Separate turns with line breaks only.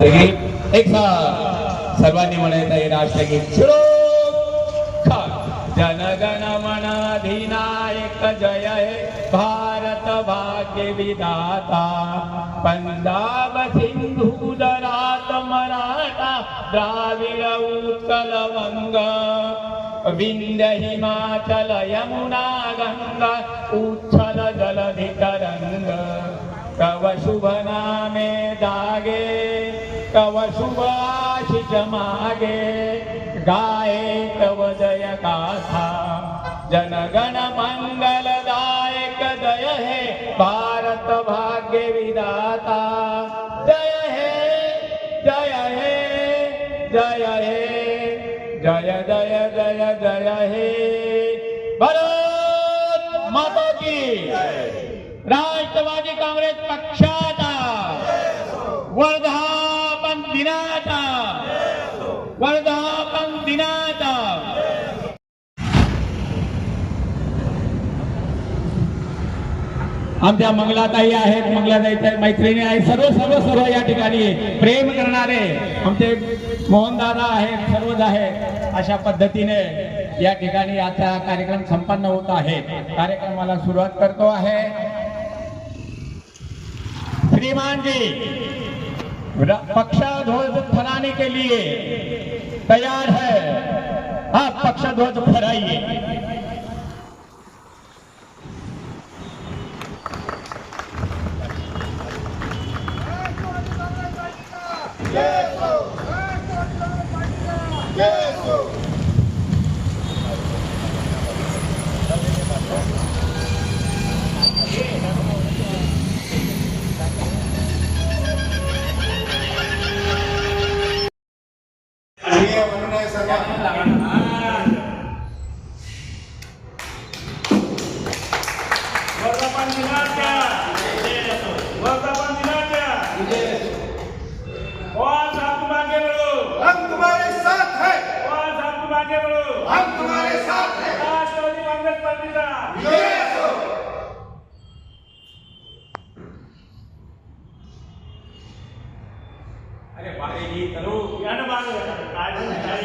एक सर्वांनी म्हणायचं आहे राष्ट्रगीत शिरो जनगण मनाधिनायक जय हे भारत भाग्य विधाता. पंजाब सिंधू दरात मराठा द्राविड उत्कल वंग. विंद हिमाचल यमुना गंगा उच्छल जलधि तरंग कव शुभ नामे दागे. कव शुभ मागे गाये तव जय गाथा। जनगण मंगलदायक जय हे भारत भाग्य विदाता जय हे जय हे जय हे जय जय जय जय हे। भारत माता की राष्ट्रवादी काँग्रेस पक्षाचा वर्धा वर्धापन दिनाचा आमच्या मंगलाताई आहेत मंगलाताई मैत्रिणी आहेत सर्व सर्व सर्व या ठिकाणी प्रेम करणारे आमचे मोहनदादा आहेत सर्वच आहेत. अशा पद्धतीने या ठिकाणी आता कार्यक्रम संपन्न होत आहे. कार्यक्रमाला सुरुवात करतो आहे. श्रीमानजी जी फहराने के लिए तैयार है आप पक्षध्वज फहराइए
हे म्हणून आहे सगळ्या
वर्धापन दिनाच्या वर्धापन दिनाच्या और साथ मागे बढ़ो
हम तुम्हारे साथ हैं
और साथ मागे बढ़ो
हम तुम्हारे साथ हैं
राष्ट्रवादी काँग्रेस पार्टीचा
विजय असो
अरे बारे जी करू
या ना मागं. काय-